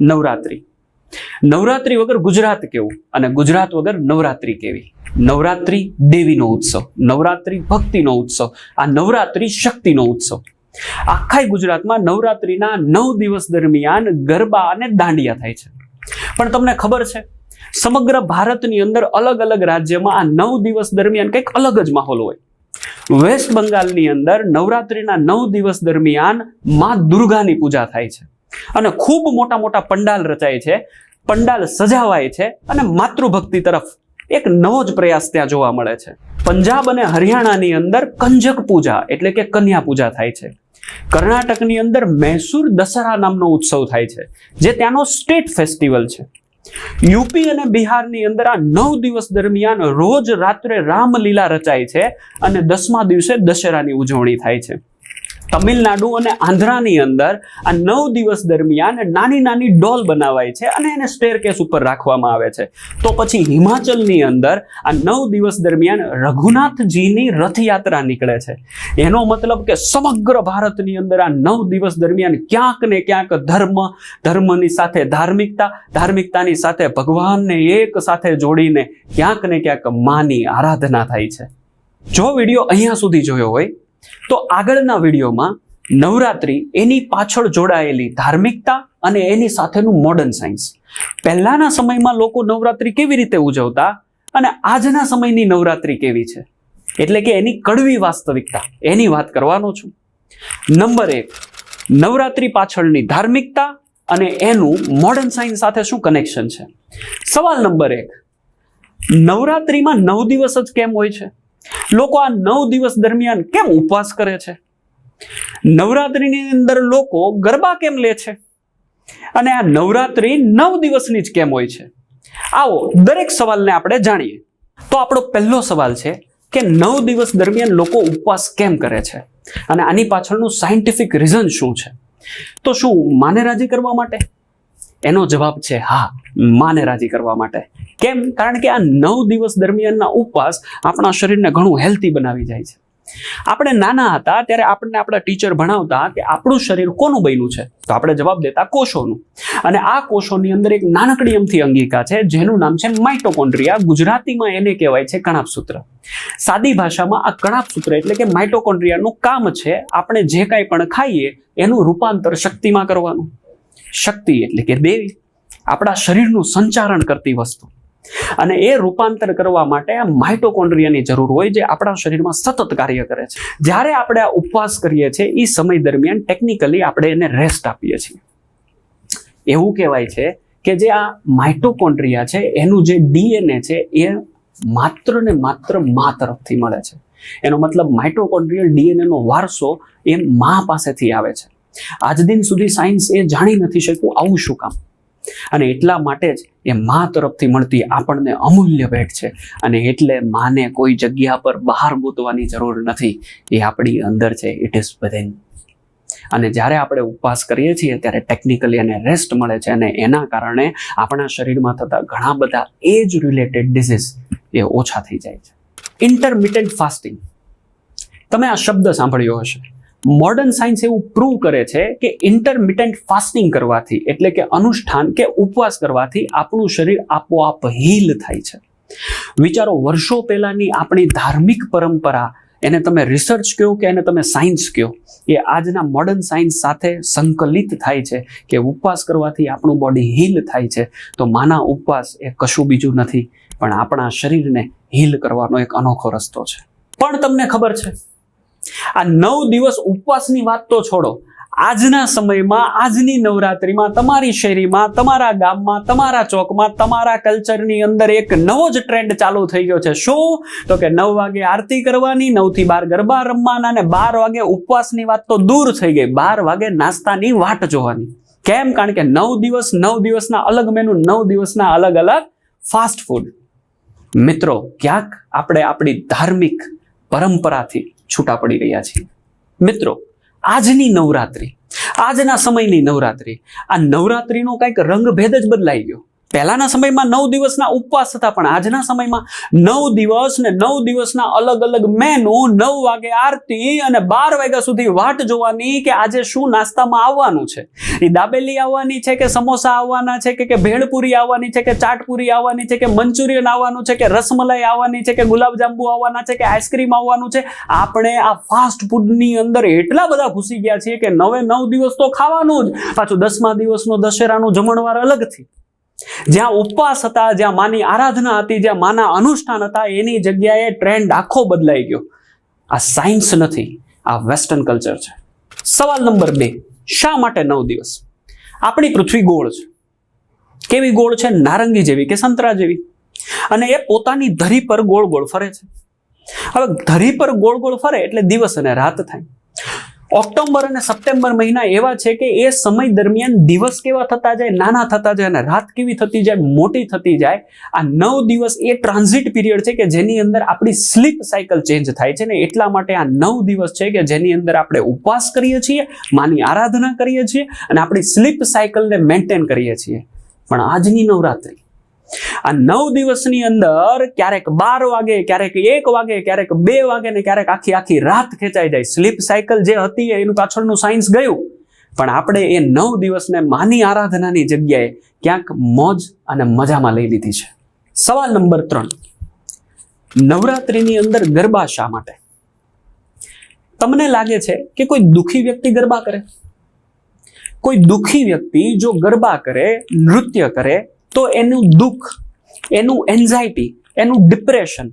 નવરાત્રી. નવરાત્રિ વગર ગુજરાત કેવું અને ગુજરાત વગર નવરાત્રિ કેવી? નવરાત્રિ દેવીનો ઉત્સવ, નવરાત્રિ ભક્તિનો ઉત્સવ, આ નવરાત્રિ શક્તિનો ઉત્સવ. આખાય ગુજરાતમાં નવરાત્રિના નવ દિવસ દરમિયાન ગરબા અને દાંડિયા થાય છે. પણ તમને ખબર છે, સમગ્ર ભારતની અંદર અલગ અલગ રાજ્યમાં આ નવ દિવસ દરમિયાન કંઈક અલગ જ માહોલ હોય. વેસ્ટ બંગાળની અંદર નવરાત્રિના નવ દિવસ દરમિયાન મા દુર્ગાની પૂજા થાય છે. અને ખૂબ મોટા મોટા પંડાલ રચાય છે. પંડાલ સજાવાય છે અને માતૃભક્તિ તરફ એક નવો જ પ્રયાસ ત્યાં જોવા મળે છે. પંજાબ અને હરિયાણાની અંદર કંજક પૂજા એટલે કે કન્યા પૂજા થાય છે. કર્ણાટકની અંદર મૈસૂર દશરા નામનો ઉત્સવ થાય છે, જે ત્યાંનો સ્ટેટ ફેસ્ટિવલ છે. યુપી અને બિહારની અંદર આ નવ દિવસ દરમિયાન રોજ રાત્રે રામલીલા રચાય છે અને દસમા દિવસે દશેરાની ઉજવણી થાય છે. તમિલનાડુ અને આંધ્રાની અંદર આ નવ દિવસ દરમિયાન નાની નાની ડોલ બનાવાય છે અને એને સ્ટેર કેસ ઉપર રાખવામાં આવે છે. તો પછી હિમાચલની અંદર આ નવ દિવસ દરમિયાન રઘુનાથજીની રથયાત્રા નીકળે છે. એનો મતલબ કે સમગ્ર ભારતની અંદર આ નવ દિવસ દરમિયાન ક્યાંક ને ક્યાંક ધર્મ, ધર્મની સાથે ધાર્મિકતા, ધાર્મિકતાની સાથે ભગવાનને એક સાથે જોડીને ક્યાંક ને ક્યાંક માની આરાધના થાય છે. જો વીડિયો અહીંયા સુધી જોયો હોય તો આગળના વિડીયોમાં નવરાત્રિ એની પાછળ જોડાયેલી ધાર્મિકતા અને એની સાથેનું મોડર્ન સાયન્સ પહેલાના સમયમાં લોકો નવરાત્રિ કેવી રીતે ઉજવતા અને આજના સમયની નવરાત્રિ કેવી છે? એટલે કે એની કડવી વાસ્તવિકતા. એની વાત કરવાનો છું. નંબર એક, નવરાત્રિ પાછળની ધાર્મિકતા અને એનું મોડર્ન સાયન્સ સાથે શું કનેક્શન છે? સવાલ નંબર એક, નવરાત્રિમાં નવ દિવસ જ કેમ હોય છે? લોકો આ નવ દિવસ દરમિયાન કેમ ઉપવાસ કરે છે? નવરાત્રિની અંદર લોકો ગરબા કેમ લે છે? અને આ નવરાત્રિ નવ દિવસની જ કેમ હોય છે? આવો દરેક સવાલને આપણે જાણીએ. તો આપણો પહેલો સવાલ છે કે નવ દિવસ દરમિયાન લોકો ઉપવાસ કેમ કરે છે? અને આની પાછળનું સાયન્ટિફિક રીઝન શું છે? તો શું માને રાજી કરવા માટે? એનો જવાબ છે હા, માને રાજી કરવા માટે. કેમ? કારણ કે આ નવ દિવસ દરમિયાનના ઉપવાસ આપણા શરીરને ઘણું હેલ્ધી બનાવી જાય છે. આપણે નાના હતા ત્યારે આપણને આપણા ટીચર ભણાવતા કે આપણું શરીર કોનું બન્યું છે? તો આપણે જવાબ દેતા કોષોનું. અને આ કોષોની અંદર એક નાનકડી અમથી અંગિકા છે, જેનું નામ છે માઇટોકોન્ડ્રિયા ગુજરાતીમાં એને કહેવાય છે કણાપસૂત્ર. સાદી ભાષામાં આ કણાપસૂત્ર એટલે કે માઇટોકોન્ડ્રિયાનું કામ છે આપણે જે કાંઈ પણ ખાઈએ એનું રૂપાંતર શક્તિમાં કરવાનું. શક્તિ એટલે કે દેવી. આપણા શરીરનું સંચારણ કરતી વસ્તુ. અને એ રૂપાંતર કરવા માટે માઇટોકોન્ડ્રિયાની જરૂર હોય જે આપણા શરીરમાં સતત કાર્ય કરે છે. જ્યારે આપણે આ ઉપવાસ કરીએ છીએ એ સમય દરમિયાન ટેકનિકલી આપણે એને રેસ્ટ આપીએ છીએ. એવું કહેવાય છે કે જે આ માઇટોકોન્ડ્રિયા છે, એનું જે ડીએનએ છે, એ માત્ર ને માત્ર મા તરફથી મળે છે. એનો મતલબ માઇટોકોન્ડ્રિયલ ડીએનએનો વારસો એ મા પાસેથી આવે છે. આજ દિન સુધી સાયન્સ એ જાણી નથી શક્યું આવું શું કામ. અને એટલા માટે જ એ મા તરફથી મળતી આપણને અમૂલ્ય ભેટ છે. અને એટલે માને કોઈ જગ્યા પર બહાર ગોતવાની જરૂર નથી. એ આપણી અંદર છે ઇટ ઇઝ વિધિન અને જ્યારે આપણે ઉપવાસ કરીએ છીએ, ત્યારે ટેકનિકલી એને રેસ્ટ મળે છે અને એના કારણે આપણા શરીરમાં થતા ઘણા બધા એજ રિલેટેડ ડિઝીઝ એ ઓછા થઈ જાય છે. ઇન્ટરમિટન્ટ ફાસ્ટિંગ તમે આ શબ્દ સાંભળ્યો હશે. મોડર્ન સાયન્સ એવું પ્રૂવ કરે છે કે ઇન્ટરમિટન્ટ ફાસ્ટિંગ કરવાથી, એટલે કે અનુષ્ઠાન કે ઉપવાસ કરવાથી આપણું શરીર આપોઆપ હીલ થાય છે. વિચારો, વર્ષો પહેલાની આપણી ધાર્મિક પરંપરા, એને તમે રિસર્ચ કહો કે એને તમે સાયન્સ કહો, એ આજના મોડર્ન સાયન્સ સાથે સંકલિત થાય છે કે ઉપવાસ કરવાથી આપણું બોડી હીલ થાય છે. તો માના ઉપવાસ એ કશું બીજું નથી, પણ આપણા શરીરને હીલ કરવાનો એક અનોખો રસ્તો છે. પણ તમને ખબર છે આ નવ દિવસ ઉપવાસની વાત તો છોડો. આજના સમયમાં, આજની નવરાત્રિમાં, તમારી શેરીમાં, તમારા ગામમાં, તમારા ચોકમાં, તમારા કલ્ચરની અંદર એક નવો જ ટ્રેન્ડ ચાલુ થઈ ગયો છે. શું? તો કે નવ વાગે આરતી કરવાની નવથી બાર ગરબા રમવાના અને બાર વાગે ઉપવાસની વાત તો દૂર થઈ ગઈ. બાર વાગે નાસ્તાની વાટ જોવાની. કેમ? કારણ કે નવ દિવસ, નવ દિવસના અલગ મેનુ નવ દિવસના અલગ અલગ ફાસ્ટ ફૂડ મિત્રો, ક્યાંક આપણે આપણી ધાર્મિક પરંપરાથી છૂટા પડી રહ્યા છીએ મિત્રો, આજની નવરાત્રિ, આજના સમયની નવરાત્રિ, આ નવરાત્રીનો કંઈક રંગભેદ જ બદલાઈ ગયો. પહેલાના સમયમાં નવ દિવસના ઉપવાસ હતા, પણ આજના સમયમાં નવ દિવસ ને નવ દિવસના અલગ અલગ મેનુ, નવ વાગે આરતી અને બાર વાગ્યા સુધી વાટ જોવાની કે આજે શું નાસ્તામાં આવવાનું છે. એ દાબેલી આવવાની છે કે સમોસા આવવાના છે કે કે ભેળપુરી આવવાની છે કે, ચાટપુરી આવવાની છે કે, મંચુરિયન આવવાનું છે કે, રસમલાઈ આવવાની છે કે, ગુલાબજાંબુ આવવાના છે કે, આઈસ્ક્રીમ આવવાનું છે. આપણે આ ફાસ્ટ ફૂડની અંદર એટલા બધા ઘૂસી ગયા છીએ કે નવે નવ દિવસ તો ખાવાનું જ. પાછું દસમા દિવસનો દશેરાનું જમણવાર અલગથી જ્યાં ઉપવાસ હતા, જ્યાં માની આરાધના હતી, જ્યાં માના અનુષ્ઠાન હતા, એની જગ્યાએ ટ્રેન્ડ આખો બદલાઈ ગયો. આ સાયન્સ નથી, આ વેસ્ટર્ન કલ્ચર છે. સવાલ નંબર બે, શા માટે નવ દિવસ? આપણી પૃથ્વી ગોળ છે. કેવી ગોળ છે? નારંગી જેવી કે સંતરા જેવી. અને એ પોતાની ધરી પર ગોળ ગોળ ફરે છે. હવે ધરી પર ગોળ ગોળ ફરે એટલે દિવસ અને રાત થાય. ઓક્ટોબર અને સપ્ટેમ્બર મહિના એવા છે કે એ સમય દરમિયાન દિવસ કેવા થતા જાય, નાના થતા જાય અને રાત કેવી થતી જાય, મોટી થતી જાય. આ નવ દિવસ એ ટ્રાન્ઝિટ પીરિયડ છે કે જેની અંદર આપણી સ્લીપ સાયકલ ચેન્જ થાય છે ને એટલા માટે આ નવ દિવસ છે કે જેની અંદર આપણે ઉપવાસ કરીએ છીએ, માની આરાધના કરીએ છીએ અને આપણી સ્લીપ સાયકલને મેન્ટેન કરીએ છીએ. પણ આજની નવરાત્રી આ નવ દિવસની અંદર ક્યારેક બાર વાગે, ક્યારેક એક વાગે, ક્યારેક બે વાગે ને ક્યારેક આખી આખી રાત ખેંચાઈ જાય. સ્લીપ સાયકલ જે હતી એનું પાછળનું સાયન્સ ગયું. પણ આપણે એ નવ દિવસને માની આરાધનાની જગ્યાએ ક્યાંક મોજ અને મજામાં લઈ લીધી છે. સવાલ નંબર ત્રણ. નવરાત્રિની અંદર ગરબા શા માટે? તમને લાગે છે કે કોઈ દુઃખી વ્યક્તિ ગરબા કરે? કોઈ દુઃખી વ્યક્તિ જો ગરબા કરે, નૃત્ય કરે, તો એનું દુઃખ એનું એન્ઝાયટી એનું ડિપ્રેશન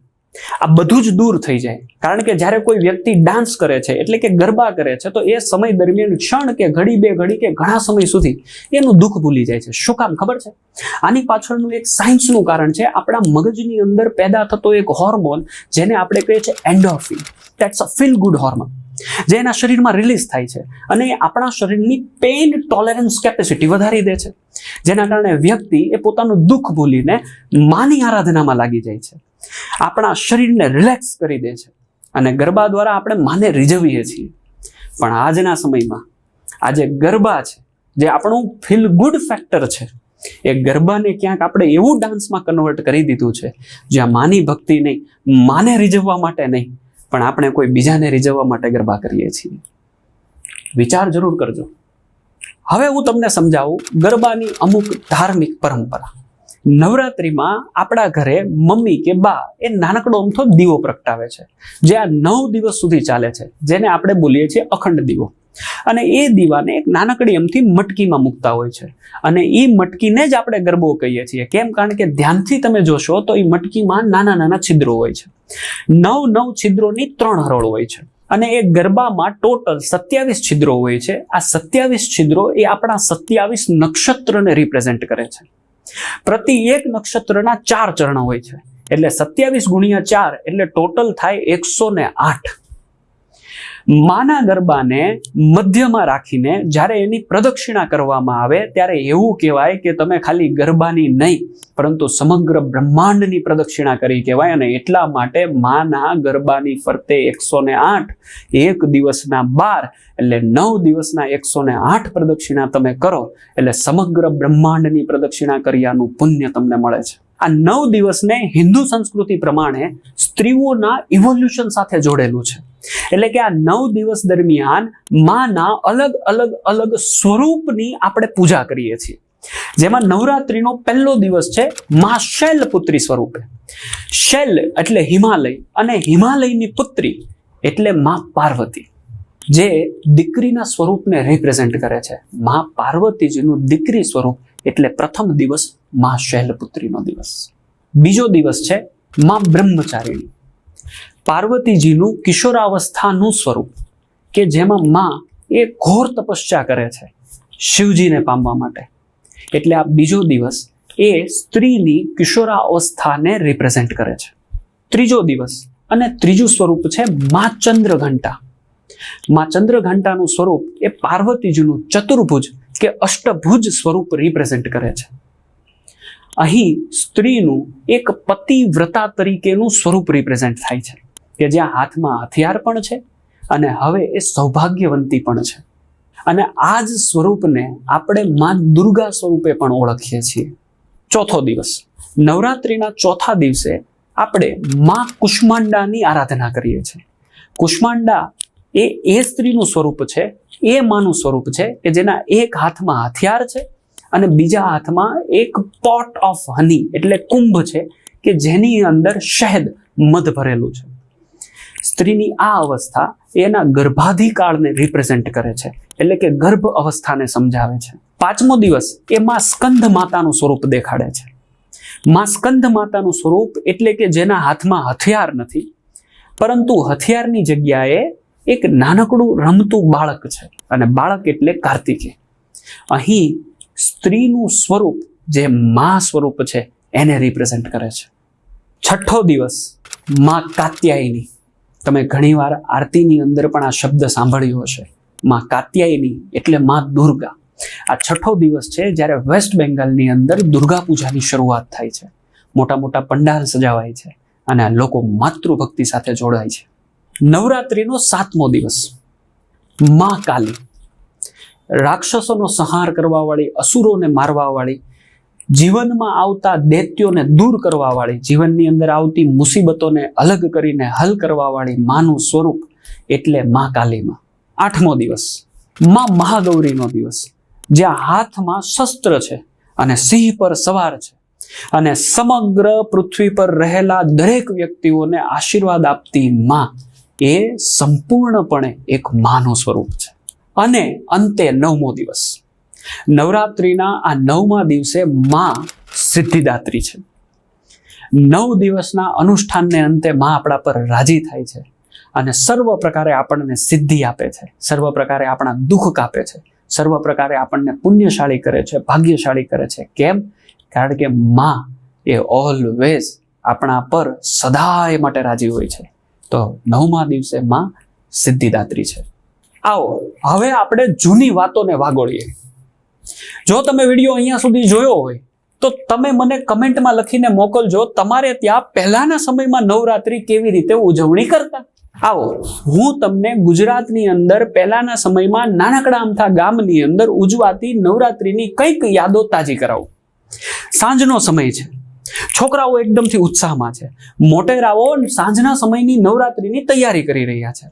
આ બધું જ દૂર થઈ જાય. કારણ કે જ્યારે કોઈ વ્યક્તિ ડાન્સ કરે છે, એટલે કે ગરબા કરે છે, તો એ સમય દરમિયાન ક્ષણ કે ઘડી બે ઘડી કે ઘણા સમય સુધી એનું દુઃખ ભૂલી જાય છે. શું કામ ખબર છે? આની પાછળનું એક સાયન્સનું કારણ છે, આપણા મગજની અંદર પેદા થતો એક હોર્મોન જેને આપણે કહીએ છીએ endorphin that's a feel good hormone જે એના શરીરમાં રિલીઝ થાય છે અને આપણા શરીરની પેઇન ટોલરન્સ કેપેસિટી વધારી દે છે. જેના કારણે વ્યક્તિ એ પોતાનું દુઃખ ભૂલીને માની આરાધનામાં લાગી જાય છે. આપણા શરીરને રિલેક્સ કરી દે છે અને ગરબા દ્વારા આપણે માને રીઝવીએ છીએ. પણ આજના સમયમાં આજે ગરબા છે, જે આપણું ફીલ ગુડ ફેક્ટર છે, એ ગરબાને ક્યાંક આપણે એવું ડાન્સમાં કન્વર્ટ કરી દીધું છે જ્યાં માની ભક્તિ નહીં માને રીઝવવા માટે નહીં પણ આપણે કોઈ બીજાને રીઝવવા માટે ગરબા કરીએ છીએ. વિચાર જરૂર કરજો. હવે હું તમને સમજાવું ગરબાની અમુક ધાર્મિક પરંપરા. નવરાત્રિમાં આપણા ઘરે મમ્મી કે બા એ નાનકડો અમથો દીવો પ્રગટાવે છે. જે આ નવ દિવસ સુધી ચાલે છે, જેને આપણે બોલીએ છીએ અખંડ દીવો. અને એ દીવાને એક નાનકડી અમથી મટકીમાં મૂકતા હોય છે. અને એ મટકીને જ આપણે ગરબો કહીએ છીએ. કેમ? કારણ કે ધ્યાનથી તમે જોશો તો એ મટકીમાં નાના નાના છિદ્રો હોય છે. નવ નવ છિદ્રોની ત્રણ હરોળ હોય છે. અને એ ગરબામાં ટોટલ સત્યાવીસ છિદ્રો હોય છે. આ સત્યાવીસ છિદ્રો એ આપણા સત્યાવીસ નક્ષત્રને રિપ્રેઝેન્ટ કરે છે. પ્રતિ એક નક્ષત્રના ચાર ચરણ હોય છે. એટલે સત્યાવીસ ગુણ્યા ચાર એટલે ટોટલ થાય એકસો ને આઠ. માના ગરબાને મધ્યમાં રાખીને જ્યારે એની પ્રદક્ષિણા કરવામાં આવે ત્યારે એવું કહેવાય કે તમે ખાલી ગરબાની નહીં, પરંતુ સમગ્ર બ્રહ્માંડની પ્રદક્ષિણા કરી કહેવાય અને એટલા માટે માના ગરબાની ફરતે એકસો એક દિવસના બાર એટલે નવ દિવસના એકસો ને આઠ પ્રદક્ષિણા તમે કરો, એટલે સમગ્ર બ્રહ્માંડની પ્રદક્ષિણા કર્યાનું પુણ્ય તમને મળે છે. આ નવ દિવસને હિન્દુ સંસ્કૃતિ પ્રમાણે સ્ત્રીઓના ઇવોલ્યુશન સાથે જોડેલું છે. એટલે કે આ નવ દિવસ દરમિયાન માના અલગ અલગ અલગ સ્વરૂપની આપણે પૂજા કરીએ છીએ. જેમાં નવરાત્રીનો પહેલો દિવસ છે મા શૈલપુત્રી સ્વરૂપે. શૈલ એટલે હિમાલય અને હિમાલયની પુત્રી એટલે મા પાર્વતી. જે દીકરીના સ્વરૂપને રિપ્રેઝેન્ટ કરે છે. મા પાર્વતીજીનું દીકરી સ્વરૂપ એટલે પ્રથમ દિવસ મા શૈલપુત્રીનો દિવસ. બીજો દિવસ છે મા બ્રહ્મચારિણી. પાર્વતીજીનું કિશોરાવસ્થાનું સ્વરૂપ, કે જેમાં માં એ ઘોર તપસ્યા કરે છે શિવજીને પામવા માટે. એટલે આ બીજો દિવસ એ સ્ત્રીની કિશોરાવસ્થાને રિપ્રેઝેન્ટ કરે છે. ત્રીજો દિવસ અને ત્રીજું સ્વરૂપ છે મા ચંદ્રઘંટા. મા ચંદ્રઘંટાનું સ્વરૂપ એ પાર્વતીજીનું ચતુર્ભુજ, કે અષ્ટભુજ સ્વરૂપ રિપ્રેઝેન્ટ કરે છે. અહીં સ્ત્રીનું એક પતિવ્રતા તરીકેનું સ્વરૂપ રિપ્રેઝેન્ટ થાય છે. કે જ્યાં હાથમાં હથિયાર પણ છે અને હવે એ સૌભાગ્યવંતી પણ છે. અને આ જ સ્વરૂપને આપણે મા દુર્ગા સ્વરૂપે પણ ઓળખીએ છીએ. ચોથો દિવસ. નવરાત્રિના ચોથા દિવસે આપણે માં કુષ્માંડાની આરાધના કરીએ છીએ. કુષ્માંડા એ એ સ્ત્રીનું સ્વરૂપ છે, એ માનું સ્વરૂપ છે કે જેના એક હાથમાં હથિયાર છે અને બીજા હાથમાં એક પોટ ઓફ હની, એટલે કુંભ છે કે જેની અંદર શહેદ મધ ભરેલું છે. સ્ત્રીની આ અવસ્થા એના ગર્ભાધિકાળને રિપ્રેઝેન્ટ કરે છે. એટલે કે ગર્ભ અવસ્થાને સમજાવે છે. પાંચમો દિવસ એ માં સ્કંદ માતાનું સ્વરૂપ દેખાડે છે. માં સ્કંદ માતાનું સ્વરૂપ એટલે કે જેના હાથમાં હથિયાર નથી, પરંતુ હથિયારની જગ્યાએ એક નાનકડું રમતું બાળક છે. અને બાળક એટલે કાર્તિકે. અહીં સ્ત્રીનું સ્વરૂપ જે મા સ્વરૂપ છે એને રિપ્રેઝેન્ટ કરે છે. છઠ્ઠો દિવસ મા કાત્યાયની. તમે ઘણીવાર આરતીની અંદર પણ આ શબ્દ સાંભળ્યો હશે. માં કાત્યાયની એટલે માં દુર્ગા. આ છઠ્ઠો દિવસ છે જ્યારે વેસ્ટ બેંગાલની અંદર દુર્ગા પૂજાની શરૂઆત થાય છે. મોટા મોટા પંડાલ સજાવાય છે અને આ લોકો માતૃભક્તિ સાથે જોડાય છે. નવરાત્રિનો સાતમો દિવસ. માં કાલી. રાક્ષસોનો સંહાર કરવાવાળી, અસુરોને મારવા વાળી જીવનમાં આવતા દૈત્યોને દૂર કરવા વાળી જીવનની અંદર આવતી મુસીબતોને અલગ કરીને હલ કરવા વાળી માનું સ્વરૂપ એટલે મા કાલીમાં. આઠમો દિવસ. માં મહાગૌરીનો દિવસ. જ્યાં હાથમાં શસ્ત્ર છે અને સિંહ પર સવાર છે. અને સમગ્ર પૃથ્વી પર રહેલા દરેક વ્યક્તિઓને આશીર્વાદ આપતી મા એ સંપૂર્ણપણે એક માનું સ્વરૂપ છે. અને અંતે નવમો દિવસ. નવરાત્રિના આ નવમા દિવસે માં સિદ્ધિદાત્રી છે. નવ દિવસના અનુષ્ઠાનને અંતે માં આપણા પર રાજી થાય છે અને સર્વ પ્રકારે આપણને સિદ્ધિ આપે છે. સર્વ પ્રકારે આપણા દુઃખ કાપે છે. સર્વ પ્રકારે આપણને પુણ્યશાળી કરે છે, ભાગ્યશાળી કરે છે. કેમ? કારણ કે માં એ ઓલવેઝ આપણા પર સદાય માટે રાજી હોય છે. તો નવમા દિવસે માં સિદ્ધિદાત્રી છે. આવો, હવે આપણે જૂની વાતોને વાગોળીએ. જો તમે વીડિયો અહીંયા સુધી જોયો હોય, તો તમે મને કમેન્ટમાં લખીને મોકલજો, તમારે ત્યાં પહેલાના સમયમાં નવરાત્રિ કેવી રીતે ઉજવણી કરતા? આવો, હું તમને ગુજરાતની અંદર પહેલાના સમયમાં નાનકડા અમથા ગામની અંદર ઉજવાતી નવરાત્રિની કંઈક યાદો તાજી કરાવું. સાંજનો સમય છે. છોકરાઓ એકદમથી ઉત્સાહમાં છે. મોટેરાઓ સાંજના સમયની નવરાત્રિની તૈયારી કરી રહ્યા છે.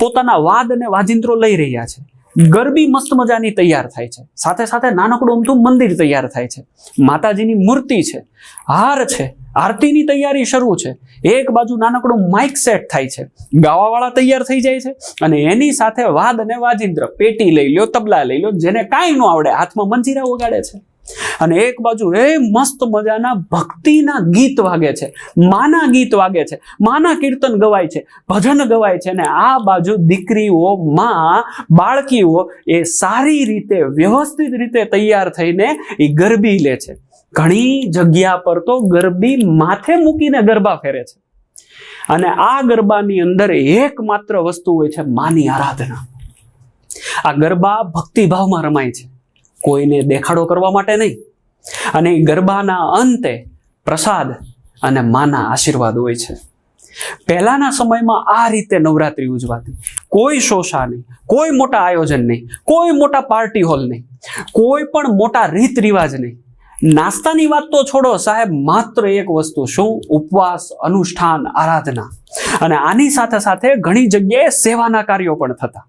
પોતાના વાદ અને વાજિંત્રો લઈ રહ્યા છે. ગરબી મસ્ત મજાની તૈયાર થાય છે. સાથે સાથે નાનકડું અમથું મંદિર તૈયાર થાય છે. માતાજીની મૂર્તિ છે. હાર છે. આરતીની તૈયારી શરૂ છે. એક બાજુ નાનકડું માઇક સેટ થાય છે. ગાવાવાળા તૈયાર થઈ જાય છે અને એની સાથે વાદ અને વાજિંદ્ર પેટી લઈ લ્યો, તબલા લઈ લો જેને કાંઈ ન આવડે, હાથમાં મંજીરા વગાડે છે. અને એક બાજુ એ મસ્ત મજાના ભક્તિના ગીત વાગે છે. માના ગીત વાગે છે. માના કીર્તન ગવાય છે. ભજન ગવાય છે. અને આ બાજુ દીકરીઓ માં બાળકીઓ એ સારી રીતે, વ્યવસ્થિત રીતે તૈયાર થઈને એ ગરબી લે છે. ઘણી જગ્યા પર તો ગરબી માથે મૂકીને ગરબા ફેરે છે. અને આ ગરબાની અંદર એકમાત્ર વસ્તુ હોય છે માની આરાધના. આ ગરબા ભક્તિભાવમાં રમાય છે. કોઈને દેખાડો કરવા માટે નહીં. અને ગરબાના અંતે પ્રસાદ અને માના આશીર્વાદ હોય છે. પહેલાના સમયમાં આ રીતે નવરાત્રિ ઉજવાતી. કોઈ શોષા નહીં, કોઈ મોટા આયોજન નહીં, કોઈ મોટા પાર્ટી હોલ નહીં, કોઈ પણ મોટા રીત રિવાજ નહીં. નાસ્તાની વાત તો છોડો સાહેબ, માત્ર એક વસ્તુ શું? ઉપવાસ, અનુષ્ઠાન, આરાધના. અને આની સાથે સાથે ઘણી જગ્યાએ સેવાના કાર્યો પણ થતા.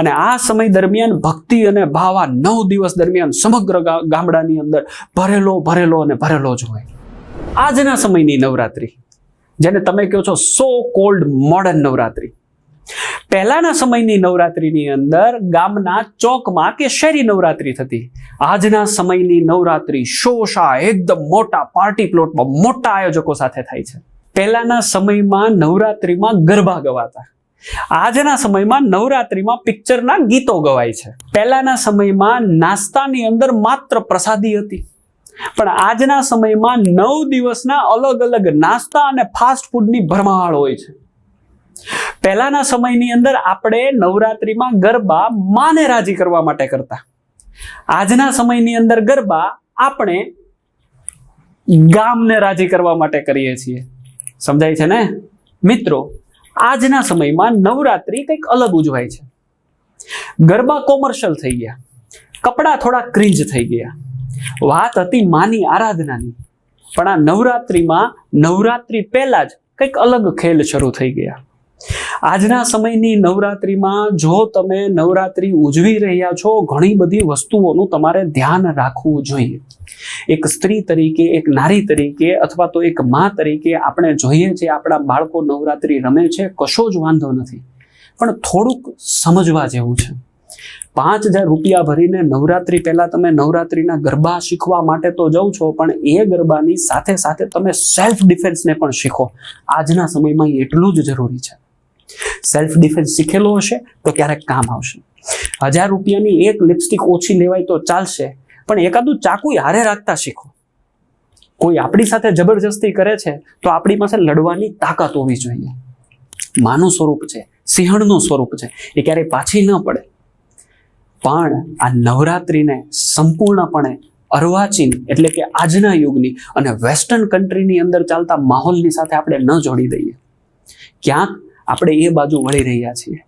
અને આ સમય દરમિયાન ભક્તિ અને ભાવ આ નવ દિવસ દરમિયાન સમગ્ર ગામડાની અંદર ભરેલો ભરેલો અને ભરેલો જ હોય. આજના સમયની નવરાત્રિ, જેને તમે કહો છો સો કોલ્ડ મોડર્ન નવરાત્રિ. પહેલાના સમયની નવરાત્રિની અંદર ગામના ચોકમાં કે શેરી નવરાત્રિ થતી. આજના સમયની નવરાત્રિ શોષા એકદમ મોટા પાર્ટી પ્લોટમાં મોટા આયોજકો સાથે થાય છે. પહેલાના સમયમાં નવરાત્રિમાં ગરબા ગવાતા. આજના સમયમાં નવરાત્રિમાં પિક્ચરના ગીતો ગવાય છે. પહેલાના સમયમાં નાસ્તાની અંદર માત્ર પ્રસાદી હતી. પણ આજના સમયમાં નવ દિવસના અલગ અલગ નાસ્તા અને ફાસ્ટ ફૂડની ભરમાળ હોય છે. પહેલાના સમયની અંદર આપણે નવરાત્રિમાં ગરબા માને રાજી કરવા માટે કરતા. આજના સમયની અંદર ગરબા આપણે ગામને રાજી કરવા માટે કરીએ છીએ. સમજાય છે ને? મિત્રો આજના સમયમાં નવરાત્રિ કંઈક અલગ ઉજવાય છે. ગરબા કોમર્શિયલ થઈ ગયા. કપડાં થોડા ક્રિંજ થઈ ગયા. વાત હતી માની આરાધનાની. પણ આ નવરાત્રિમાં નવરાત્રિ પહેલાં જ કંઈક અલગ ખેલ શરૂ થઈ ગયા. આજના સમયની નવરાત્રિમાં જો તમે નવરાત્રિ ઉજવી રહ્યા છો, ઘણી બધી વસ્તુઓનું તમારે ધ્યાન રાખવું જોઈએ. એક સ્ત્રી તરીકે, એક નારી તરીકે અથવા તો એક માં તરીકે આપણે જોઈએ છે, આપણા બાળકો નવરાત્રિ રમે છે, કશો જ વાંધો નથી. પણ થોડુંક સમજવા જેવું છે. પાંચ હજાર રૂપિયા ભરીને નવરાત્રિ, પહેલા તમે નવરાત્રિના ગરબા શીખવા માટે તો જાઓ છો, પણ એ ગરબાની સાથે સાથે તમે સેલ્ફ ડિફેન્સને પણ શીખો. આજના સમયમાં એટલું જ જરૂરી છે. સેલ્ફ ડિફેન્સ શીખેલો હશે તો ક્યારેક કામ આવશે. હજાર રૂપિયાની એક લિપસ્ટિક ઓછી લેવાય તો ચાલશે, પણ એકાદું ચાકુ હારે રાખતા શીખો. કોઈ આપણી સાથે જબરજસ્તી કરે છે તો આપણી પાસે લડવાની તાકાત હોવી જોઈએ. માનું સ્વરૂપ છે, સિંહણનું સ્વરૂપ છે, એ ક્યારેય પાછી ન પડે. પણ આ નવરાત્રિને સંપૂર્ણપણે અર્વાચીન એટલે કે આજના યુગની અને વેસ્ટર્ન કન્ટ્રીની અંદર ચાલતા માહોલની સાથે આપણે ન જોડી દઈએ. ક્યાંક આપણે એ બાજુ વળી રહ્યા છીએ.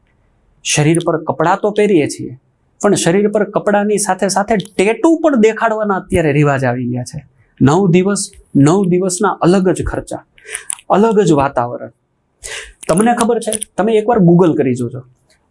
શરીર પર કપડાં તો પહેરીએ છીએ, પણ શરીર પર કપડાની સાથે સાથે ટેટુ પણ દેખાડવાના અત્યારે રિવાજ આવી ગયા છે. નવ દિવસ, નવ દિવસના અલગ જ ખર્ચા, અલગ જ વાતાવરણ. તમને ખબર છે, તમે એકવાર ગૂગલ કરી જોજો.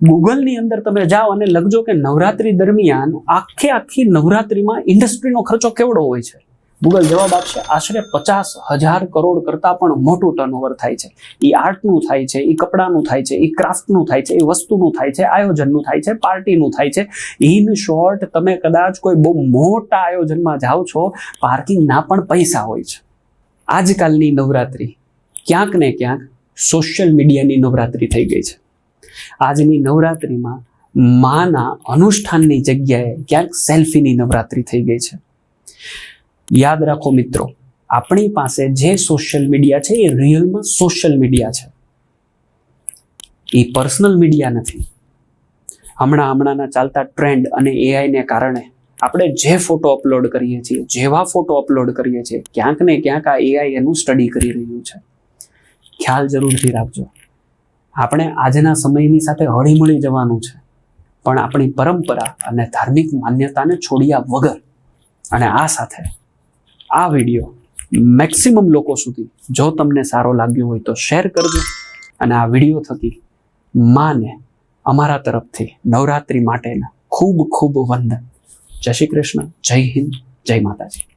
ગૂગલની અંદર તમે જાઓ અને લખજો કે નવરાત્રી દરમિયાન આખે આખી નવરાત્રીમાં ઇન્ડસ્ટ્રીનો ખર્ચો કેવડો હોય છે? ગૂગલ જવાબ આપશે, આશરે પચાસ હજાર કરોડ કરતાં પણ મોટું ટર્નઓવર થાય છે. એ આર્ટનું થાય છે એ કપડાનું થાય છે એ ક્રાફ્ટનું થાય છે એ વસ્તુનું થાય છે, આયોજનનું થાય છે પાર્ટીનું થાય છે. ઇન શોર્ટ તમે કદાચ કોઈ બહુ મોટા આયોજનમાં જાઓ છો પાર્કિંગના પણ પૈસા હોય છે. આજકાલની નવરાત્રિ ક્યાંક ને ક્યાંક સોશિયલ મીડિયાની નવરાત્રિ થઈ ગઈ છે. આજની નવરાત્રિમાં માના અનુષ્ઠાનની જગ્યાએ ક્યાંક સેલ્ફીની નવરાત્રિ થઈ ગઈ છે. યાદ રાખો મિત્રો, આપણી પાસે જે સોશિયલ મીડિયા છે એ રિયલમાં સોશિયલ મીડિયા છે. એ પર્સનલ મીડિયા નથી. હમણાં હમણાંના ચાલતા ટ્રેન્ડ અને એઆઈને કારણે આપણે જે ફોટો અપલોડ કરીએ છીએ, જેવા ફોટો અપલોડ કરીએ છીએ, ક્યાંક ને ક્યાંક આ એઆઈ એનું સ્ટડી કરી રહ્યું છે. ખ્યાલ જરૂરથી રાખજો. આપણે આજના સમયની સાથે હળીમળી જવાનું છે, પણ આપણી પરંપરા અને ધાર્મિક માન્યતાને છોડ્યા વગર અને આ સાથે આ વીડિયો મેક્સિમમ લોકો સુધી જો તમને સારો લાગ્યો હોય તો શેર કરજો. અને આ વીડિયો થકી માને અમારા તરફથી નવરાત્રિ માટેના ખૂબ ખૂબ વંદન. જય શ્રી કૃષ્ણ, જય હિન્દ, જય માતાજી.